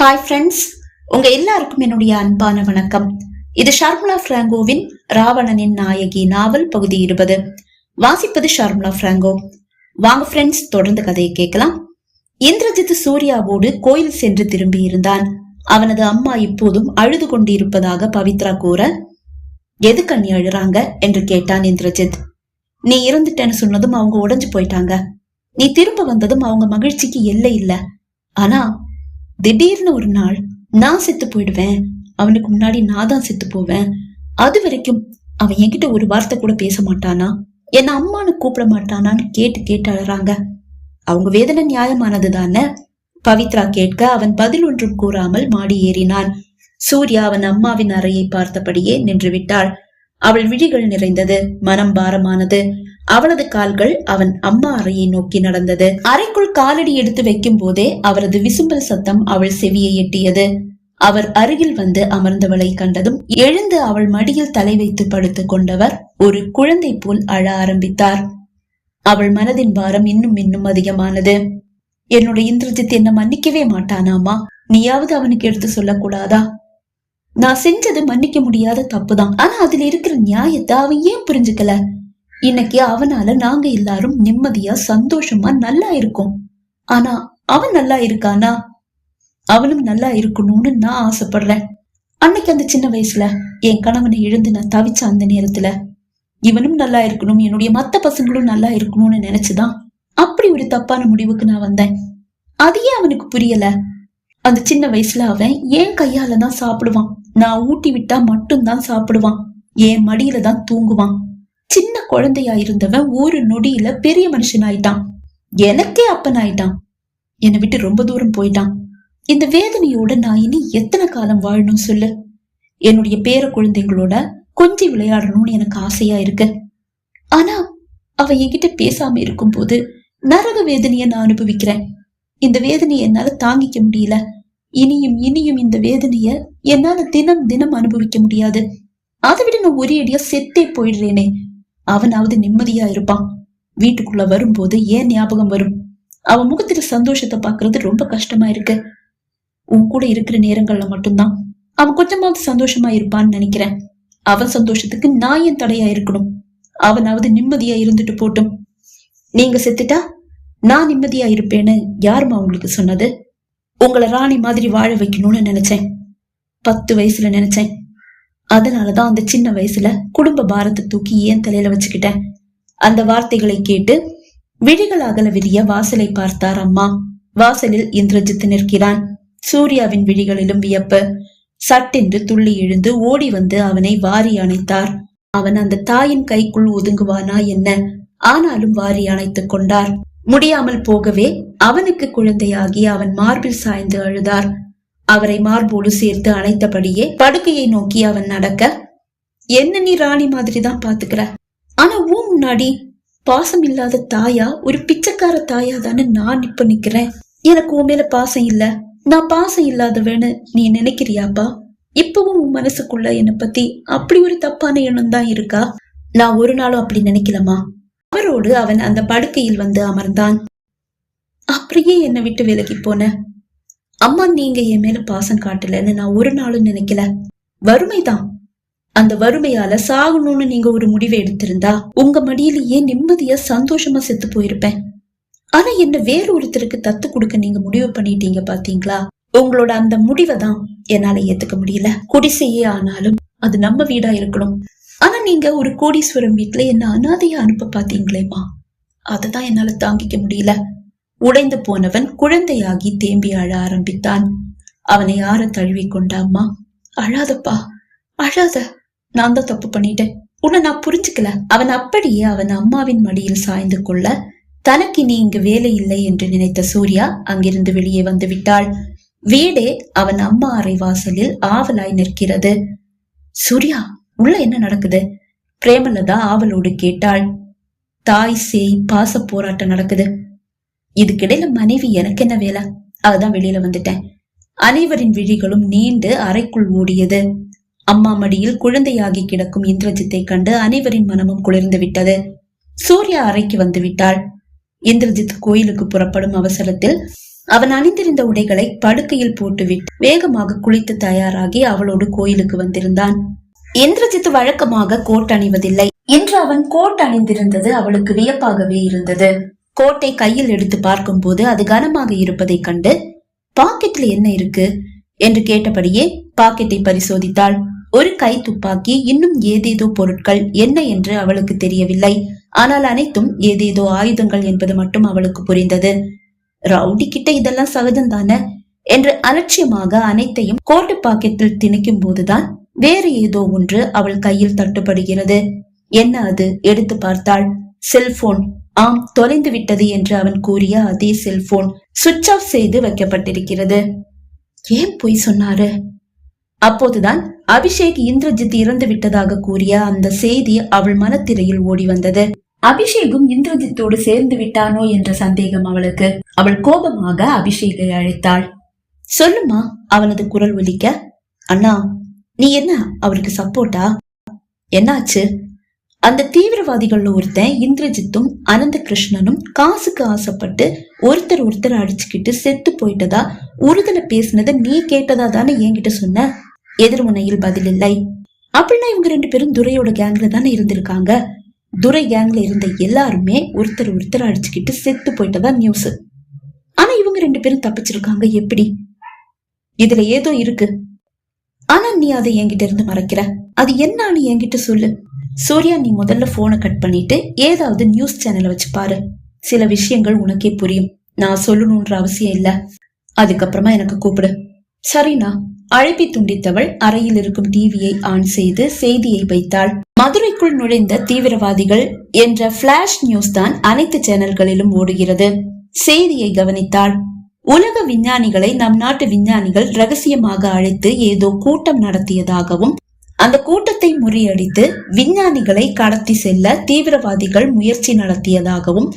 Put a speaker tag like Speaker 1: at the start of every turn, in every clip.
Speaker 1: Hi friends உங்க எல்லாருக்கும் என்னுடைய அன்பான வணக்கம். இது ஷர்முலா பிராங்கோவின் ராவணனின் நாயகி நாவல் பகுதி இருபது. வாசிப்பது ஷர்முலா பிராங்கோ. வாங்க ஃப்ரெண்ட்ஸ் தொடர்ந்து கதையை கேட்கலாம். இந்திரஜித் சூர்யாவோடு கோயில் சென்று திரும்பி இருந்தான். அவனது அம்மா இப்போதும் அழுது கொண்டிருப்பதாக பவித்ரா கூற எதுக்கு அண்ணி அழுறாங்க? என்று கேட்டான் இந்திரஜித். நீ இறந்துட்டேன்னு சொன்னதும் அவங்க உடைஞ்சு போயிட்டாங்க. நீ திரும்ப வந்ததும் அவங்க மகிழ்ச்சிக்கு எல்லை இல்ல. ஆனா திடீர்னு ஒரு நாள் நான் செத்து போயிடுவேன். அவனுக்கு முன்னாடி நான் தான் செத்து போவேன். அது வரைக்கும் அவன் என்கிட்ட ஒரு வார்த்தை கூட பேச மாட்டானா? என்ன அம்மானு கூப்பிட மாட்டானான்னு கேட்டு கேட்டு அழறாங்க. அவங்க வேதனை நியாயமானது தானே? பவித்ரா கேட்க அவன் பதில் ஒன்றும் கூறாமல் மாடி ஏறினான். சூர்யா அவன் அம்மாவின் அறையை பார்த்தபடியே நின்று விட்டாள் அவள் விழிகள் நிறைந்தது மனம் பாரமானது. அவளது கால்கள் அவன் அம்மா அறையை நோக்கி நடந்தது. அறைக்குள் காலடி எடுத்து வைக்கும் போதே அவரது விசும்பல் சத்தம் அவள் செவியை எட்டியது. அவர் அருகில் வந்து அமர்ந்தவளை கண்டதும் எழுந்து அவள் மடியில் தலை வைத்து படுத்துக் கொண்டவர் ஒரு குழந்தை போல் அழ ஆரம்பித்தார். அவள் மனதின் பாரம் இன்னும் இன்னும் அதிகமானது. என்னோட இந்திரஜித் என்ன மன்னிக்கவே மாட்டானாமா? நீயாவது அவனுக்கு எடுத்து சொல்லக்கூடாதா? நான் செஞ்சது மன்னிக்க முடியாத தப்புதான். ஆனா அதுல இருக்கிற நியாயத்தை அவன் ஏன் புரிஞ்சுக்கல? இன்னைக்கு அவனால நாங்க எல்லாரும் நிம்மதியா சந்தோஷமா நல்லா இருக்கோம். ஆனா அவன் நல்லா இருக்கானா? அவனும் நல்லா இருக்கணும்னு நான் ஆசைப்படுறேன். அன்னைக்கு அந்த சின்ன வயசுல என் கணவனை இழந்து நான் தவிச்ச அந்த நேரத்துல இவனும் நல்லா இருக்கணும் என்னுடைய மத்த பசங்களும் நல்லா இருக்கணும்னு நினைச்சுதான் அப்படி ஒரு தப்பான முடிவுக்கு நான் வந்தேன். அது ஏன் அவனுக்கு புரியல. அந்த சின்ன வயசுல அவன் என் கையால தான் சாப்பிடுவான். நான் ஊட்டி விட்டா மட்டும்தான் சாப்பிடுவான். என் மடியில தான் தூங்குவான். குழந்தையா இருந்தவன் ஒரு நொடியில பெரிய மனுஷன் ஆயிட்டான். எனக்கே அப்பன் ஆயிட்டான். என்னை விட்டு ரொம்ப தூரம் போயிட்டான். இந்த வேதனையோட நான் இனி எத்தனை காலம் வாழணும் சொல்லு? என்னுடைய பேர குழந்தைங்களோட கொஞ்சி விளையாடணும்னு எனக்கு ஆசையா இருக்கு. ஆனா அவ என்கிட்ட பேசாம இருக்கும்போது நரக வேதனைய நான் அனுபவிக்கிறேன். இந்த வேதனையை என்னால தாங்கிக்க முடியல. இனியும் இனியும் இந்த வேதனைய என்னால தினம் தினம் அனுபவிக்க முடியாது. அதை விட நான் ஒரே அடியா செத்தே போயிடுறேனே. அவனாவது நிம்மதியா இருப்பான். வீட்டுக்குள்ள வரும்போது ஏன் ஞாபகம் வரும்? அவன் முகத்துல சந்தோஷத்தை பாக்குறது ரொம்ப கஷ்டமா இருக்கு. உன் கூட இருக்கிற நேரங்கள்ல மட்டும்தான். அவன் கொஞ்சமாவது சந்தோஷமா இருப்பான்னு நினைக்கிறேன். அவன் சந்தோஷத்துக்கு நான் ஏன் தடையா இருக்கணும்? அவனாவது நிம்மதியா இருந்துட்டு போட்டும். நீங்க செத்துட்டா நான் நிம்மதியா இருப்பேன்னு யாருமா உங்களுக்கு சொன்னது? உங்களை ராணி மாதிரி வாழ வைக்கணும்னு நினைச்சேன். பத்து வயசுல நினைச்சேன். அதனாலதான் அந்த சின்ன வயசுல குடும்ப பாரத்தை தூக்கி ஏன் தலையில வச்சுக்கிட்டேன். அந்த வார்த்தைகளை கேட்டு விழிகள் அகல விரிய வாசலை பார்த்தார் அம்மா. வாசலில் இந்திரஜித் நிற்கிறான். சூர்யாவின் விழிகளிலும் வியப்பு. சட்டென்று துள்ளி எழுந்து ஓடி வந்து அவனை வாரி அணைத்தார். அவன் அந்த தாயின் கைக்குள் ஒதுங்குவானா என்ன? ஆனாலும் வாரி அணைத்துக் கொண்டார். முடியாமல் போகவே அவனுக்கு குழந்தையாகி அவன் மார்பில் சாய்ந்து அழுதார். அவரை மார்போடு சேர்த்து அணைத்தபடியே படுக்கையை நோக்கி அவன் நடக்க என்ன நீ ராணி மாதிரி தான் பாத்துக்கிற ஆனா ஊ முன்னாடி பாசம் இல்லாத தாயா ஒரு பிச்சைக்கார தாயா தானே நான் இப்ப நிக்கிறேன். எனக்கு உன் மேல பாசம் இல்ல. நான் பாசம் இல்லாதவன்னு நீ நினைக்கிறியாப்பா? இப்பவும் உன் மனசுக்குள்ள என்னை பத்தி அப்படி ஒரு தப்பான எண்ணம் தான் இருக்கா? நான் ஒரு நாளும் அப்படி நினைக்கலமா அவரோடு அவன் அந்த படுக்கையில் வந்து அமர்ந்தான். அப்படியே என்னை விட்டு விலகி போன அம்மா நீங்க என் மேல பாசம் காட்டலன்னு நான் ஒரு நாளும் நினைக்கல. வறுமைதான். அந்த வறுமையால சாகணும்னு நீங்க ஒரு முடிவை எடுத்திருந்தா உங்க மடியிலேயே நிம்மதியா சந்தோஷமா செத்து போயிருப்பேன்? ஆனா என்ன வேற ஒருத்தருக்கு தத்து கொடுக்க நீங்க முடிவு பண்ணிட்டீங்க பாத்தீங்களா? உங்களோட அந்த முடிவை தான் என்னால ஏத்துக்க முடியல. குடிசையே ஆனாலும் அது நம்ம வீடா இருக்கணும். ஆனா நீங்க ஒரு கோடீஸ்வரம் வீட்டுல என்ன அனாதையா அனுப்ப பாத்தீங்களேம்மா? அததான் என்னால தாங்கிக்க முடியல. உடைந்து போனவன் குழந்தையாகி தேம்பி அழ ஆரம்பித்தான். அவனை ஆற தழுவி கொண்ட அம்மா அழாதப்பா அழாத நான் தான் தப்பு பண்ணிட்டேன். உன்னை நான் புரிஞ்சுக்கல. அவன் அப்படியே அவன் அம்மாவின் மடியில் சாய்ந்து கொள்ள தனக்கு நீ இங்கு வேலை இல்லை என்று நினைத்த சூர்யா அங்கிருந்து வெளியே வந்து விட்டாள். வீடே அவன் அம்மா அறை வாசலில் ஆவலாய் நிற்கிறது. சூர்யா உள்ள என்ன நடக்குது? பிரேமலதா ஆவலோடு கேட்டாள். தாய் சேய் பாச போராட்டம் நடக்குது. இதுக்கிடையில மனைவி எனக்கு என்ன வேலை? அதுதான் வெளியில வந்துட்டேன். அனைவரின் விழிகளும் நீண்டு அறைக்குள் ஓடியது அம்மா மடியில் குழந்தையாகி கிடக்கும் இந்திரஜித்தை கண்டு அனைவரின் மனமும் குளிர்ந்து விட்டது. சூர்யா அறைக்கு வந்து விட்டாள். இந்திரஜித் கோயிலுக்கு புறப்படும் அவசரத்தில் அவன் அணிந்திருந்த உடைகளை படுக்கையில் போட்டுவிட்டு வேகமாக குளித்து தயாராகி அவளோடு கோயிலுக்கு வந்திருந்தான். இந்திரஜித் வழக்கமாக கோட் அணிவதில்லை. இன்று அவன் கோட் அணிந்திருந்தது அவளுக்கு வியப்பாகவே இருந்தது. கோட்டை கையில் எடுத்து பார்க்கும்போது அது கனமாக இருப்பதைக் கண்டு பாக்கெட்ல என்ன இருக்கு? என்று கேட்டபடியே பாக்கெட்டை பரிசோதித்தாள். ஒரு கை துப்பாக்கி இன்னும் ஏதேதோ பொருட்கள் என்ன என்று அவளுக்கு தெரியவில்லை. ஆனால் அனைத்தும் ஏதேதோ ஆயுதங்கள் என்பது மட்டும் அவளுக்கு புரிந்தது. ரவுடி கிட்ட இதெல்லாம் சகஜம் தானே? என்று அலட்சியமாக அனைத்தையும் கோட்டு பாக்கெட்டில் திணிக்கும் போதுதான் வேறு ஏதோ ஒன்று அவள் கையில் தட்டுப்படுகிறது. என்ன அது? எடுத்து பார்த்தாள். செல்போன். ஆம் தொலைந்து விட்டது என்று அவன் கூறிய அதே செல்போன் சுவிட்ச் ஆஃப் செய்து வைக்கப்பட்டிருக்கிறது. ஏன் பொய் சொன்னாரு? அப்போதுதான் அபிஷேக் இந்திரஜித் இறந்து விட்டதாக கூறிய அந்த செய்தி அவள் மனத்திரையில் ஓடி வந்தது. அபிஷேகும் இந்திரஜித்தோடு சேர்ந்து விட்டானோ என்ற சந்தேகம் அவளுக்கு. அவள் கோபமாக அபிஷேகை அழைத்தாள். சொல்லுமா அவனது குரல் ஒலிக்க? அண்ணா நீ என்ன அவருக்கு சப்போர்ட்டா என்னாச்சு? அந்த தீவிரவாதிகள்ல ஒருத்தன் இந்திரஜித்தும் அனந்த கிருஷ்ணனும் காசுக்கு ஆசைப்பட்டு ஒருத்தர் ஒருத்தர் அடிச்சுக்கிட்டு செத்து போயிட்டதா உறுதல பேசினதை நீ கேட்டதா தானே என்கிட்ட சொன்ன? எதிர்முனையில் பதில் இல்லை. அப்படின்னா இவங்க ரெண்டு பேரும் துரையோட கேங்ல தானே இருந்திருக்காங்க. துரை கேங்ல இருந்த எல்லாருமே ஒருத்தர் ஒருத்தர் அடிச்சுக்கிட்டு செத்து போயிட்டதா நியூஸ் ஆனா இவங்க ரெண்டு பேரும் தப்பிச்சிருக்காங்க எப்படி? இதுல ஏதோ இருக்கு. ஆனா நீ அதை என்கிட்ட இருந்து மறைக்கிற. அது என்னன்னு என்கிட்ட சொல்லு. சூர்யா நீ முதல்ல போனை கட் பண்ணிட்டு ஏதாவது நியூஸ் சேனலை வச்சு பாரு. சில விஷயங்கள் உனக்கே புரியும். நான் சொல்லணும்ன்ற அவசியம் இல்ல. அதுக்கப்புறமா எனக்கு கூப்பிடு. சரிண்ணா. அழைப்பை துண்டித்தவள் அறையில் இருக்கும் டிவியை ஆன் செய்து செய்தியை வைத்தாள். மதுரைக்குள் நுழைந்த தீவிரவாதிகள் என்ற பிளாஷ் நியூஸ் தான் அனைத்து சேனல்களிலும் ஓடுகிறது. செய்தியை கவனித்தாள். உலக விஞ்ஞானிகளை நம் நாட்டு விஞ்ஞானிகள் ரகசியமாக அழைத்து ஏதோ கூட்டம் நடத்தியதாகவும் அந்த கூட்டத்தை முறியடித்து விஞ்ஞானிகளை கடத்தி செல்ல தீவிரவாதிகள் முயற்சி நடத்தியதாகவும்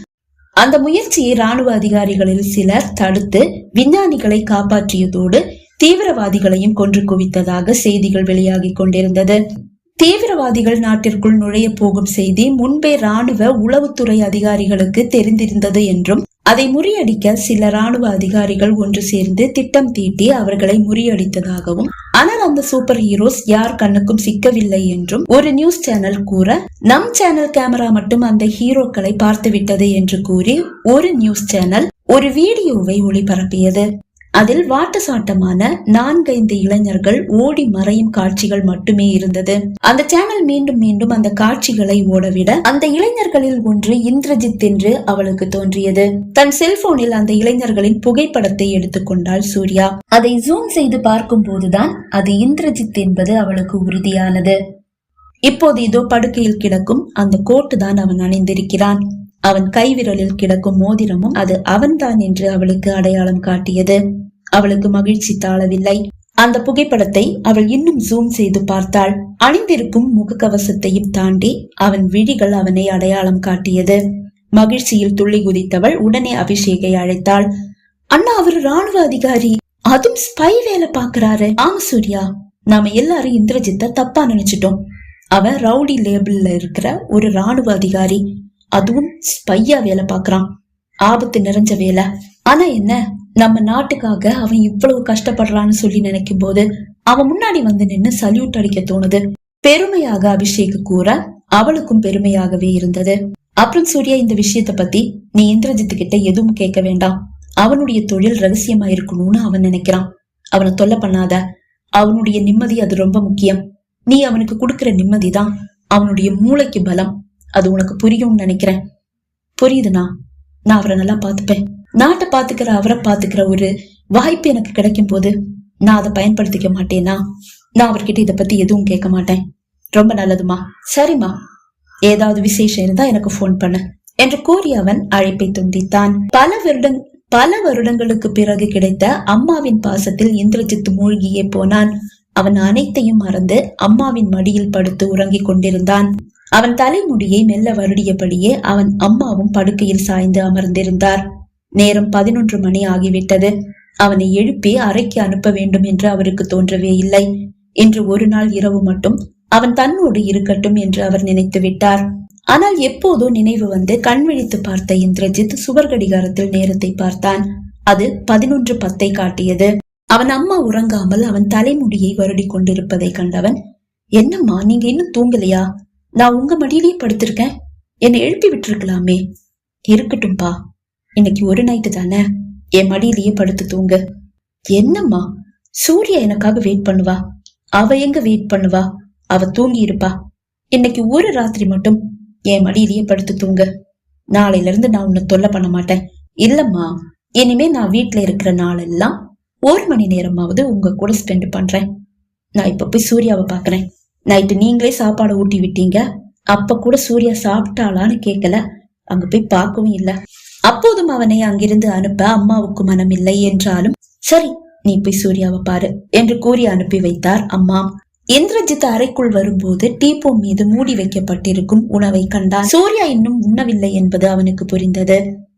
Speaker 1: அந்த முயற்சியை ராணுவ அதிகாரிகளில் சிலர் தடுத்து விஞ்ஞானிகளை காப்பாற்றியதோடு தீவிரவாதிகளையும் கொன்று குவித்ததாக செய்திகள் வெளியாகிக் கொண்டிருந்தது. தீவிரவாதிகள் நாட்டிற்குள் நுழைய போகும் செய்தி முன்பே ராணுவ உளவுத்துறை அதிகாரிகளுக்கு தெரிந்திருந்தது என்றும் அதை முறியடிக்க சில ராணுவ அதிகாரிகள் ஒன்று சேர்ந்து திட்டம் தீட்டி அவர்களை முறியடித்ததாகவும் ஆனால் அந்த சூப்பர் ஹீரோஸ் யார் கண்ணுக்கும் சிக்கவில்லை என்றும் ஒரு நியூஸ் சேனல் கூற நம் சேனல் கேமரா மட்டும் அந்த ஹீரோக்களை பார்த்து விட்டது என்று கூறி ஒரு நியூஸ் சேனல் ஒரு வீடியோவை ஒளிபரப்பியது. அதில் வாட்டு சாட்டமான நான்கைந்து இளைஞர்கள் ஓடி மறையும் காட்சிகள் மட்டுமே இருந்தது. அந்த சேனல் மீண்டும் மீண்டும் அந்த காட்சிகளை ஓடவிட அந்த இளைஞர்களில் ஒன்று இந்திரஜித் என்று அவளுக்கு தோன்றியது. தன் செல்போனில் அந்த இளைஞர்களின் புகைப்படத்தை எடுத்துக்கொண்டாள் சூர்யா. அதை ஜூம் செய்து பார்க்கும் போதுதான் அது இந்திரஜித் என்பது அவளுக்கு உறுதியானது. இப்போது இதோ படுக்கையில் கிடக்கும் அந்த கோட்டு தான் அவன் அணிந்திருக்கிறான். அவன் கைவிரலில் கிடக்கும் மோதிரமும் அது அவன்தான் என்று அவளுக்கு அடையாளம் காட்டியது. அவளுக்கு மகிழ்ச்சி தாழவில்லை. அந்த புகைப்படத்தை அவள் இன்னும் ஜூம் செய்து பார்த்தாள். அணிந்திருக்கும் முகக்கவசத்தையும் தாண்டி அவன் விழிகள் அவனை அடையாளம் காட்டியது. மகிழ்ச்சியில் துள்ளி குதித்தவள் உடனே அபிஷேகை அழைத்தாள். அண்ணா அவர் ராணுவ அதிகாரி. அதுவும் ஸ்பை வேலை பாக்குறாரு ஆமா சூர்யா. நாம எல்லாரும் இந்திரஜித்த தப்பா நினைச்சிட்டோம். அவன் ரவுடி லேபிள்ல இருக்கிற ஒரு ராணுவ அதிகாரி. அதுவும் ஸ்பையா வேலை பாக்குறான் ஆபத்து நிறைஞ்ச வேலை. ஆனா என்ன நம்ம நாட்டுக்காக அவன் இவ்வளவு கஷ்டப்படுறான்னு சொல்லி நினைக்கும் போது அவன் முன்னாடி வந்து நின்னு சல்யூட் அடிக்க தோணுது. பெருமையாக அபிஷேக் கூற அவளுக்கும் பெருமையாகவே இருந்தது. அப்புறம் சூர்யா இந்த விஷயத்த பத்தி நீ இந்திரஜித்து கிட்ட எதுவும் கேட்க வேண்டாம். அவனுடைய தொழில் ரகசியமா இருக்கணும்னு அவன் நினைக்கிறான். அவனை தொல்லை பண்ணாத. அவனுடைய நிம்மதி அது ரொம்ப முக்கியம். நீ அவனுக்கு கொடுக்கிற நிம்மதி தான் அவனுடைய மூளைக்கு பலம். அது உனக்கு புரியும்னு நினைக்கிறேன். புரியுதுண்ணா? நான் அவரை நல்லா பார்த்துப்பேன். நாட்டை பார்த்துக்கிற அவரை பார்த்துக்கிற ஒரு வாய்ப்பு எனக்கு கிடைக்கும் போது நான் அதை பயன்படுத்திக்க மாட்டேனா நான் அவர்கிட்ட இதை பத்தி எதுவும் கேட்க மாட்டேன். ரொம்ப நல்லதுமா? சரிம்மா. ஏதாவது விசேஷம் இருந்தா எனக்கு போன் பண்ணு. என்று கூறி அவன் அழைப்பை துண்டித்தான். பல வருடம் பல வருடங்களுக்கு பிறகு கிடைத்த அம்மாவின் பாசத்தில் இந்திரஜித் மூழ்கியே போனான். அவன் அனைத்தையும் மறந்து அம்மாவின் மடியில் படுத்து உறங்கிக் கொண்டிருந்தான். அவன் தலைமுடியை மெல்ல வருடியபடியே அவன் அம்மாவும் படுக்கையில் சாய்ந்து அமர்ந்திருந்தார். நேரம் பதினொன்று மணி ஆகிவிட்டது. அவனை எழுப்பி அறைக்கு அனுப்ப வேண்டும் என்று அவருக்கு தோன்றவே இல்லை. இன்று ஒரு நாள் இரவு மட்டும் அவன் தன்னோடு இருக்கட்டும் என்று அவர் நினைத்து விட்டார். ஆனால் எப்போதோ நினைவு வந்து கண் விழித்து பார்த்த இந்திரஜித் சுவர் கடிகாரத்தில் நேரத்தை பார்த்தான். அது பதினொன்று பத்தை காட்டியது. அவன் அம்மா உறங்காமல் அவன் தலைமுடியை வருடி கொண்டிருப்பதை கண்டவன் என்னம்மா நீங்க இன்னும் தூங்கலையா? நான் உங்க மடியிலேயே படுத்திருக்கேன். என்னை எழுப்பி விட்டுருக்கலாமே. இருக்கட்டும்பா. இன்னைக்கு ஒரு நைட்டு தானே. என் மடியிலேயே படுத்து தூங்கு. என்னம்மா? சூர்யா எனக்காக வெயிட் பண்ணுவா. அவ எங்க வெயிட் பண்ணுவா? அவ தூங்கி இருப்பா. இன்னைக்கு ஒரு ராத்திரி மட்டும் என் மடியிலேயே படுத்து தூங்கு. நாளையில இருந்து நான் உன்னை தொல்லை பண்ண மாட்டேன். இல்லம்மா. இனிமே நான் வீட்டுல இருக்கிற நாளெல்லாம் ஒரு மணி நேரமாவது உங்க கூட ஸ்பெண்ட் பண்றேன். நான் இப்ப போய் சூர்யாவை பாக்குறேன் நைட்டு நீங்களே சாப்பாடு ஊட்டி விட்டீங்க. அப்ப கூட சூர்யா சாப்பிட்டாளான்னு கேட்கல அங்க போய் பார்க்கவும் இல்ல. அப்போதும் அவனை அங்கிருந்து அனுப்ப அம்மாவுக்கு மனம் இல்லை என்றாலும் சரி நீ போய் சூர்யாவை பாரு என்று கூறி அனுப்பி வைத்தார் அம்மா. இந்திரஜித் அறைக்குள் வரும்போது டீப்போ மீது மூடி வைக்கப்பட்டிருக்கும் உணவை கண்டான். சூர்யா இன்னும் உண்ணவில்லை என்பது அவனுக்கு புரிந்தது.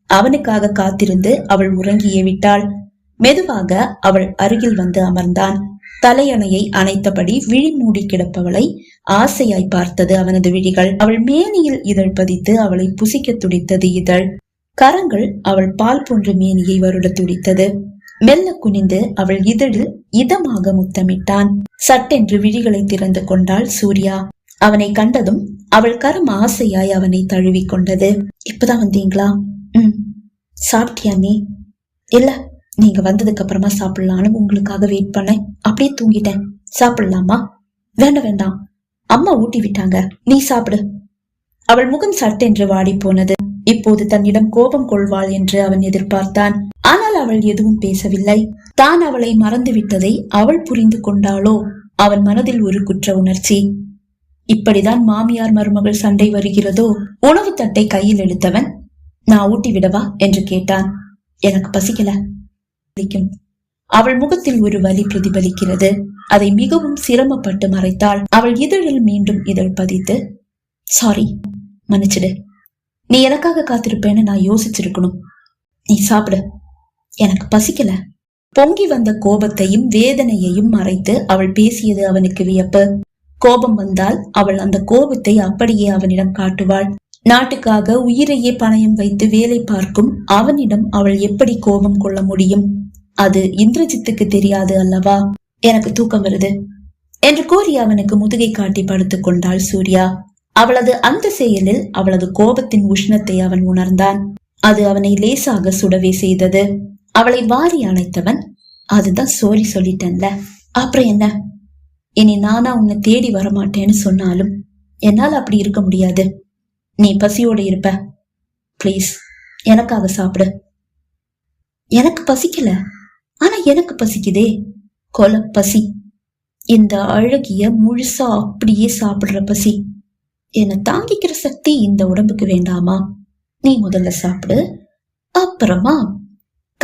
Speaker 1: அவனுக்காக காத்திருந்து அவள் உறங்கியே விட்டாள். மெதுவாக அவள் அருகில் வந்து அமர்ந்தான். தலையணையை அணைத்தபடி விழி மூடி கிடப்பவளை ஆசையாய் பார்த்தது அவனது விழிகள். அவள் மேனியில் இதழ் பதித்து அவளை புசிக்க துடித்தது இதழ். கரங்கள் அவள் பால் போன்ற மேனியை வருட துடித்தது. மெல்ல குனிந்து அவள் இதழில் இதமாக முத்தமிட்டான். சட்டென்று விழிகளை திறந்து கொண்டாள் சூர்யா. அவனை கண்டதும் அவள் கரம் ஆசையாய் அவனை தழுவி கொண்டது. இப்பதான் வந்தீங்களா? ம். சாப்பிட்டியா நீ? இல்ல. நீங்க வந்ததுக்கு அப்புறமா சாப்பிடலான்னு உங்களுக்காக வெயிட் பண்ணேன். அப்படியே தூங்கிட்டேன். சாப்பிடலாமா? வேண்டாம் வேண்டாம். அம்மா ஊட்டி விட்டாங்க. நீ சாப்பிடு. அவள் முகம் சட்டென்று வாடி போனது. இப்போது தன்னிடம் கோபம் கொள்வாள் என்று அவன் எதிர்பார்த்தான். ஆனால் அவள் எதுவும் பேசவில்லை. தான் அவளை மறந்து விட்டதை அவள் புரிந்து கொண்டாளோ? அவன் மனதில் ஒரு குற்ற உணர்ச்சி. இப்படிதான் மாமியார் மருமகள் சண்டை வருகிறதோ? உணவு தட்டை கையில் எடுத்தவன் நான் ஊட்டி விடவா? என்று கேட்டான். எனக்கு பசிக்கல. வலிக்கும் அவள் முகத்தில் ஒரு வலி பிரதிபலிக்கிறது. அதை மிகவும் சிரமப்பட்டு மறைத்தாள். அவள் இதழில் மீண்டும் இதழ் பதித்து சாரி மன்னிச்சிடு. நீ எனக்காக காத்திருப்பேன்னு நான் யோசிச்சிருக்கணும். நீ சாப்பிடு. எனக்கு பசிக்கல. பொங்கி வந்த கோபத்தையும் வேதனையையும் மறைத்து அவள் பேசியது அவனுக்கு வியப்பு. கோபம் வந்தால் அவள் அந்த கோபத்தை அப்படியே அவனிடம் காட்டுவாள். நாட்டுக்காக உயிரையே பணயம் வைத்து வேலை பார்க்கும் அவனிடம் அவள் எப்படி கோபம் கொள்ள முடியும்? அது இந்திரஜித்துக்கு தெரியாது அல்லவா? எனக்கு தூக்கம் வருது. என்று கூறி அவனுக்கு முதுகை காட்டி படுத்துக் கொண்டாள் சூர்யா. அவளது அந்த செயலில் அவளது கோபத்தின் உஷ்ணத்தை அவன் உணர்ந்தான். அது அவனை லேசாக சுடவே செய்தது. அவளை வாரி அணைத்தவன் அதுதான் சோரி சொல்லிட்டேன்ல. அப்புறம் என்ன? இனி நானா உன்னை தேடி வரமாட்டேன்னு சொன்னாலும் என்னால் அப்படி இருக்க முடியாது. நீ பசியோடு இருப்ப. ப்ளீஸ் எனக்காக சாப்பிடு. எனக்கு பசிக்கல. ஆனா எனக்கு பசிக்குதே. கொலை பசி. இந்த அழகிய முழுசா அப்படியே சாப்பிடுற பசி. என்னை தாங்கிக்கிற சக்தி இந்த உடம்புக்கு வேண்டாமா? நீ முதல்ல சாப்பிடு. அப்புறமா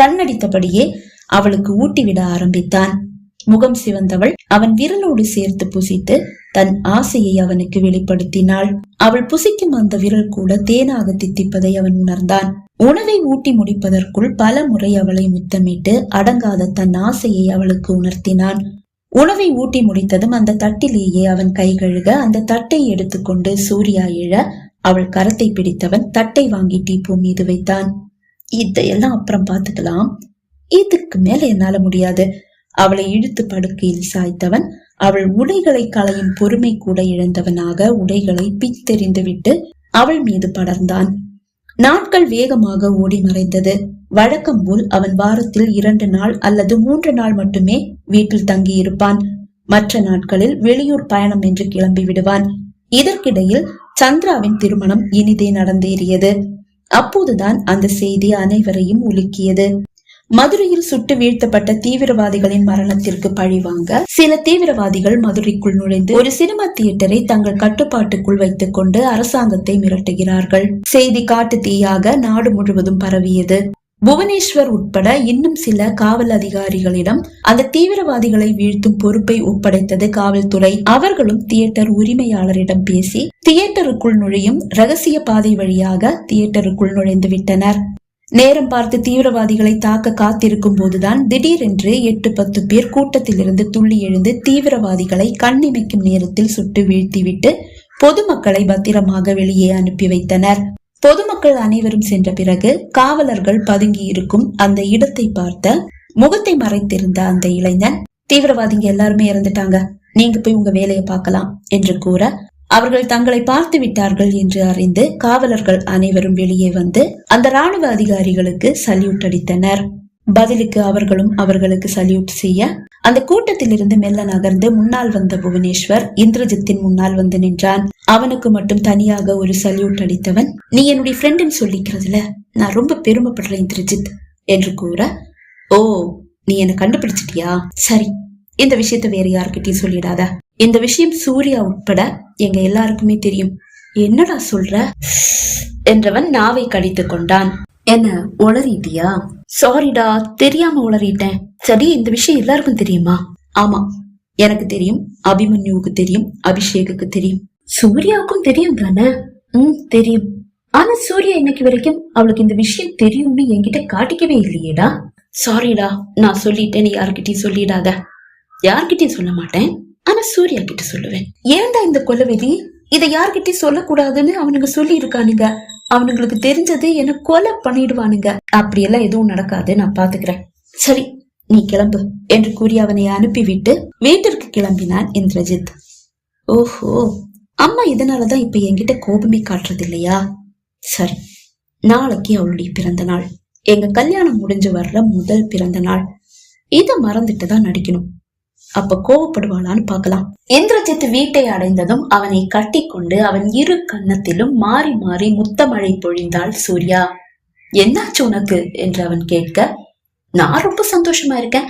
Speaker 1: கண்ணடித்தபடியே அவளுக்கு ஊட்டி விட ஆரம்பித்தான். முகம் சிவந்தவள் அவன் விரலோடு சேர்த்து புசித்து தன் ஆசையை அவனுக்கு வெளிப்படுத்தினாள். அவள் புசிக்கும் அந்த விரல் கூட தேனாக தித்திப்பதை அவன் உணர்ந்தான். உணவை ஊட்டி முடிப்பதற்குள் பல முறை அவளை முத்தமிட்டு அடங்காத தன் ஆசையை அவளுக்கு உணர்த்தினான். உணவை ஊட்டி முடித்ததும் அந்த தட்டிலேயே அவன் கை கழுக அந்த தட்டை எடுத்துக்கொண்டு சூர்யா எழ அவள் கரத்தை பிடித்தவன் தட்டை வாங்கி டீப்பூ மீது வைத்தான். இதையெல்லாம் அப்புறம் பார்த்துக்கலாம். இதுக்கு மேல என்னால முடியாது. அவளை இழுத்து படுக்கையில் சாய்த்தவன் அவள் உடைகளை களையும் பொறுமை கூட இழந்தவனாக உடைகளை பித்தெறிந்துவிட்டு அவள் மீது படர்ந்தான். நாட்கள் வேகமாக ஓடி மறைந்தது. வழக்கம் போல் அவன் வாரத்தில் இரண்டு நாள் அல்லது மூன்று நாள் மட்டுமே வீட்டில் தங்கியிருப்பான். மற்ற நாட்களில் வெளியூர் பயணம் என்று கிளம்பி விடுவான். இதற்கிடையில் சந்திராவின் திருமணம் இனிதே நடந்தேறியது. அப்போதுதான் அந்த செய்தி அனைவரையும் உலுக்கியது. மதுரையில் சுட்டு வீழ்த்தப்பட்ட தீவிரவாதிகளின் மரணத்திற்கு பழிவாங்க சில தீவிரவாதிகள் மதுரைக்குள் நுழைந்து ஒரு சினிமா தியேட்டரை தங்கள் கட்டுப்பாட்டுக்குள் வைத்துக் கொண்டு அரசாங்கத்தை மிரட்டுகிறார்கள். செய்தி காட்டு தீயாக நாடு முழுவதும் பரவியது. புவனேஸ்வர் உட்பட இன்னும் சில காவல் அதிகாரிகளிடம் அந்த தீவிரவாதிகளை வீழ்த்தும் பொறுப்பை ஒப்படைத்தது காவல்துறை. அவர்களும் தியேட்டர் உரிமையாளரிடம் பேசி தியேட்டருக்குள் நுழையும் ரகசிய பாதை வழியாக தியேட்டருக்குள் நுழைந்து விட்டனர் நேரம் பார்த்து தீவிரவாதிகளை தாக்க காத்திருக்கும் போதுதான் திடீரென்று எட்டு பத்து பேர் கூட்டத்திலிருந்து துள்ளி எழுந்து தீவிரவாதிகளை கண்ணிமைக்கும் நேரத்தில் சுட்டு வீழ்த்திவிட்டு பொதுமக்களை பத்திரமாக வெளியே அனுப்பி வைத்தனர். பொதுமக்கள் அனைவரும் சென்ற பிறகு காவலர்கள் பதுங்கி இருக்கும் அந்த இடத்தை பார்த்த முகத்தை மறைத்திருந்த அந்த இளைஞன் தீவிரவாதிங்க எல்லாருமே இறந்துட்டாங்க. நீங்க போய் உங்க வேலையை பார்க்கலாம் என்று கூற அவர்கள் தங்களை பார்த்து விட்டார்கள் என்று அறிந்து காவலர்கள் அனைவரும் வெளியே வந்து அந்த ராணுவ அதிகாரிகளுக்கு சல்யூட் அடித்தனர். பதிலுக்கு அவர்களும் அவர்களுக்கு சல்யூட் செய்ய அந்த கூட்டத்தில் இருந்து மெல்ல நகர்ந்து முன்னால் வந்த புவனேஸ்வர் இந்திரஜித்தின் முன்னால் வந்து நின்றான். அவனுக்கு மட்டும் தனியாக ஒரு சல்யூட் அடித்தவன் நீ என்னுடைய ஃப்ரெண்டுன்னு சொல்லிக்கிறதுல நான் ரொம்ப பெருமைப்படுறேன் இந்திரஜித் என்று கூற ஓ நீ என்ன கண்டுபிடிச்சிட்டியா? சரி இந்த விஷயத்த வேற யார்கிட்டயும் சொல்லிடாத. இந்த விஷயம் சூர்யா உட்பட எங்க எல்லாருக்குமே தெரியும். என்னடா சொல்ற? என்றவன் நாவை கடித்து கொண்டான். என்ன உளறிட்டியா? சாரிடா தெரியாம உளறிட்டேன். சரி இந்த விஷயம் எல்லாருக்கும் தெரியுமா? ஆமா எனக்கு தெரியும். அபிமன்யுவுக்கு தெரியும் அபிஷேகுக்கு தெரியும். சூர்யாவுக்கும் தெரியும் தானே? ம் தெரியும். ஆனா சூர்யா இன்னைக்கு வரைக்கும் அவளுக்கு இந்த விஷயம் தெரியும்னு என்கிட்ட காட்டிக்கவே இல்லையேடா. சாரிடா நான் சொல்லிட்டேன் நீ யார்கிட்டயும் சொல்லிடாத. யார்கிட்டயும் சொல்ல மாட்டேன். ஆனா சூர்யா கிட்ட சொல்லுவேன் ஏன்டா இந்த கொலவெறி? இதை யார்கிட்டயும் சொல்லக்கூடாதுன்னு அவனுங்க சொல்லி இருக்கானுங்க அவனுங்களுக்கு தெரிஞ்சது என்ன கொலை பண்ணிடுவானுங்க. அப்படியெல்லாம் எதுவும் நடக்காது நான் பாத்துக்கிறேன். சரி நீ கிளம்பு என்று கூறி அவனை அனுப்பிவிட்டு வீட்டிற்கு கிளம்பினான் இந்திரஜித். ஓஹோ அம்மா இதனாலதான் இப்ப என்கிட்ட கோபமே காட்டுறது இல்லையா சரி நாளைக்கு அவளுடைய பிறந்த நாள் எங்க கல்யாணம் முடிஞ்சு வர்ற முதல் பிறந்த நாள் இதை மறந்துட்டு தான் நடிக்கணும். அப்ப கோவப்படுவாளான்னு பார்க்கலாம். இந்திரஜித் வீட்டை அடைந்ததும் அவனை கட்டி கொண்டு அவன் இரு கன்னத்திலும் மாறி மாறி முத்தமழை பொழிந்தாள் சூர்யா. என்னாச்சு உனக்கு? என்று அவன் கேட்க நான் ரொம்ப சந்தோஷமா இருக்கேன்.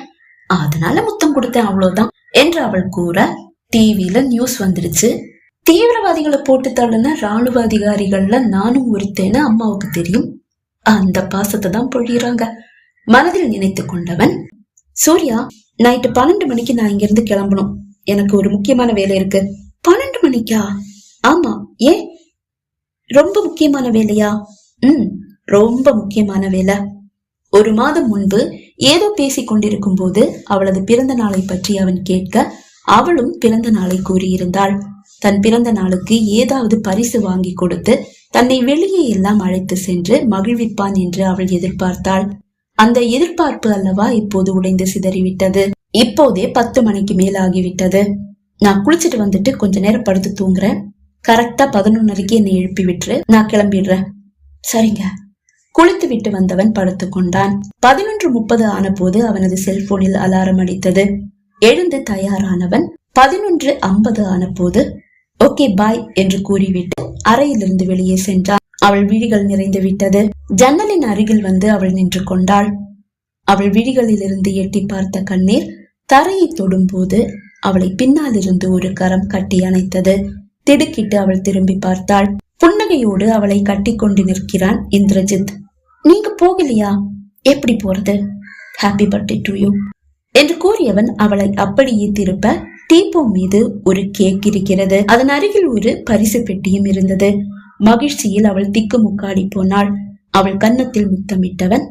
Speaker 1: அதனால முத்தம் கொடுத்தேன் அவ்வளவுதான். என்று அவள் கூற டிவியில நியூஸ் வந்துடுச்சு தீவிரவாதிகளை போட்டு தள்ளுன ராணுவ அதிகாரிகள்ல நானும் ஒருத்தேன்னு அம்மாவுக்கு தெரியும். அந்த பாசத்தை தான் பொழியறாங்க. மனதில் நினைத்து கொண்டவன் சூர்யா நைட்டு பன்னெண்டு மணிக்கு நான் இங்கிருந்து கிளம்பணும். எனக்கு ஒரு முக்கியமான வேலை இருக்கு. பன்னெண்டு மணிக்கா? ஆமா. ஏன் ரொம்ப முக்கியமான வேலையா? ம் ரொம்ப முக்கியமான வேலை. ஒரு மாதம் முன்பு ஏதோ பேசிக் கொண்டிருக்கும் போது அவளது பிறந்த நாளை பற்றி அவன் கேட்க அவளும் பிறந்த நாளை கூறியிருந்தாள். தன் பிறந்த நாளுக்கு ஏதாவது பரிசு வாங்கி கொடுத்து தன்னை வெளியே எல்லாம் அழைத்து சென்று மகிழ்விப்பான் என்று அவள் எதிர்பார்த்தாள். அந்த எதிர்பார்ப்பு அல்லவா இப்போது உடைந்து சிதறிவிட்டது. இப்போதே பத்து மணிக்கு மேல் ஆகிவிட்டது நான் குளிச்சிட்டு வந்துட்டு கொஞ்ச நேரம் படுத்து தூங்குறேன். கரெக்டா பதினொன்னரைக்கு என்னை எழுப்பி விட்டுரு. நான் கிளம்பிடுறேன். சரிங்க. குளித்து விட்டு வந்தவன் படுத்துக் கொண்டான். பதினொன்று முப்பது ஆன போது அவனது செல்போனில் அலாரம் அடித்தது. எழுந்து தயாரானவன் பதினொன்று ஐம்பது ஆன போது ஓகே பாய் என்று கூறிவிட்டு அறையிலிருந்து வெளியே சென்றான். அவள் விழிகள் நிறைந்து விட்டது. ஜன்னலின் அருகில் வந்து அவள் நின்று கொண்டாள். அவள் விழிகளிலிருந்து எட்டி பார்த்த கண்ணீர் தரையை தொடும்போது அவளை பின்னாலிருந்து ஒரு கரம் கட்டி அணைத்தது. திடுக்கிட்டு அவள் திரும்பி பார்த்தாள். புன்னகையோடு அவளை கட்டிக்கொண்டு நிற்கிறான் இந்திரஜித். நீங்க போகலையா? எப்படி போறது? ஹாப்பி பர்த்டே டு யூ என்று கூறியவன் அவளை அப்படியே திருப்ப டீப்போ மீது ஒரு கேக் இருக்கிறது. அதன் அருகில் ஒரு பரிசு பெட்டியும் இருந்தது. மகிழ்ச்சியில் அவள் திக்குமுக்காடி போனாள். அவள் கன்னத்தில் முத்தமிட்டவன்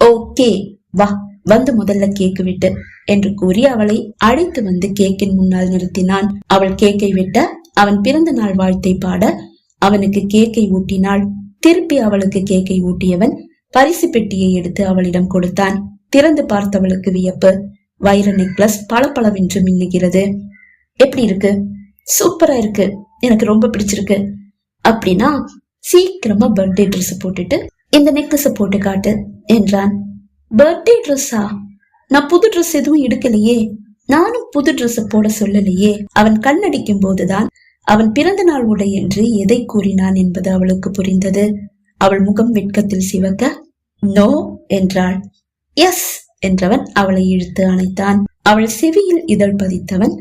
Speaker 1: ஓகே வா வந்து முதல்ல கேக்கு விட்டு என்று கூறி அவளை அழைத்து வந்து கேக்கின் முன்னால் நிறுத்தினான். அவள் கேக்கை விட்ட அவன் பிறந்த நாள் வாழ்த்தை பாட அவனுக்கு கேக்கை ஊட்டினாள். திருப்பி அவளுக்கு கேக்கை ஊட்டியவன் பரிசு பெட்டியை எடுத்து அவளிடம் கொடுத்தான். திறந்து பார்த்தவளுக்கு வியப்பு. வைர நெக்லஸ் பளபளவென்று மின்னுகிறது. எப்படி இருக்கு? சூப்பரா இருக்கு. எனக்கு ரொம்ப பிடிச்சிருக்கு. அப்படின்னா சீக்கிரமா பர்த்டே ட்ரெஸ் போட்டுட்டு இந்த நெக்லஸ் போட்டு காட்டு என்றான். பர்த்டே ட்ரெஸ்ஸா நான் புது ட்ரெஸ் எதுவும் எடுக்கலையே. நானும் புது ட்ரெஸ் போட சொல்லலையே. அவன் கண்ணடிக்கும் போதுதான் அவன் பிறந்த நாள் உடை என்று எதை கூறினான் என்பது அவளுக்கு புரிந்தது. அவள் முகம் வெட்கத்தில் சிவக்க நோ என்றாள். எஸ் என்றவன் அவளை இழுத்து அணைத்தான். அவள் செவியில் இதழ் பதித்தவன்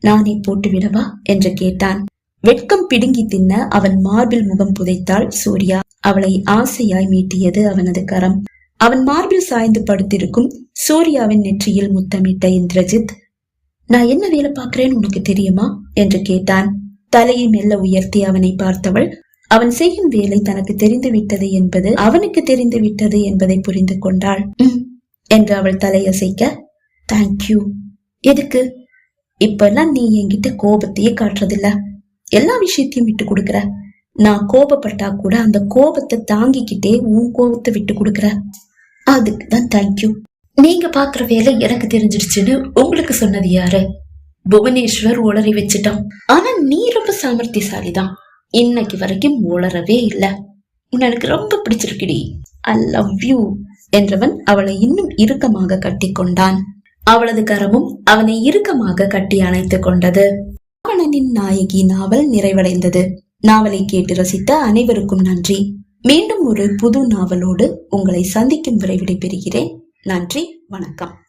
Speaker 1: நானே போட்டுவிடவா? என்று கேட்டான். வெட்கம் பிடுங்கி தின்ன அவன் மார்பில் முகம் புதைத்தாள் சூர்யா. அவளை ஆசையாய் மீட்டியது அவனது கரம். அவன் மார்பில் சாய்ந்து படுத்திருக்கும் சூர்யாவின் நெற்றியில் முத்தமிட்ட இந்திரஜித் நான் என்ன வேலை பார்க்கிறேன்னு உனக்கு தெரியுமா? என்று கேட்டான். தலையை மெல்ல உயர்த்தி அவனை பார்த்தவள் அவன் செய்யும் வேலை தனக்கு தெரிந்து விட்டது என்பது அவனுக்கு தெரிந்து விட்டது என்பதை புரிந்து கொண்டாள். என்று அவள் தலையசைக்க தேங்க்யூ எதுக்கு? இப்பெல்லாம் நீ என்கிட்ட கோபத்தையே காட்டுறதில்ல. எல்லா விஷயத்தையும் விட்டு கொடுக்குற? நான் கோபப்பட்டா கூட அந்த கோபத்தை தாங்கிக்கிட்டே உன் கோபத்தை விட்டு கொடுக்குற? அதுக்கு தான் தேங்க்யூ நீங்க பாக்குற வேலை எனக்கு தெரிஞ்சிருச்சுன்னு உங்களுக்கு சொன்னது யாரு? புவனேஸ்வர் உளறி வச்சுட்டான். ஆனா நீ ரொம்ப சாமர்த்தியசாலி தான் இன்னைக்கு வரைக்கும் உளரவே இல்ல. எனக்கு ரொம்ப பிடிச்சிருக்குடி. ஐ லவ் யூ என்றவன் அவளை இன்னும் இறுக்கமாக கட்டி கொண்டான். அவளது கரமும் அவனை இறுக்கமாக கட்டி அணைத்து கொண்டது. ராவணனின் நாயகி நாவல் நிறைவடைந்தது. நாவலை கேட்டு ரசித்த அனைவருக்கும் நன்றி. மீண்டும் ஒரு புது நாவலோடு உங்களை சந்திக்கும் வரை விடைபெறுகிறேன். நன்றி வணக்கம்.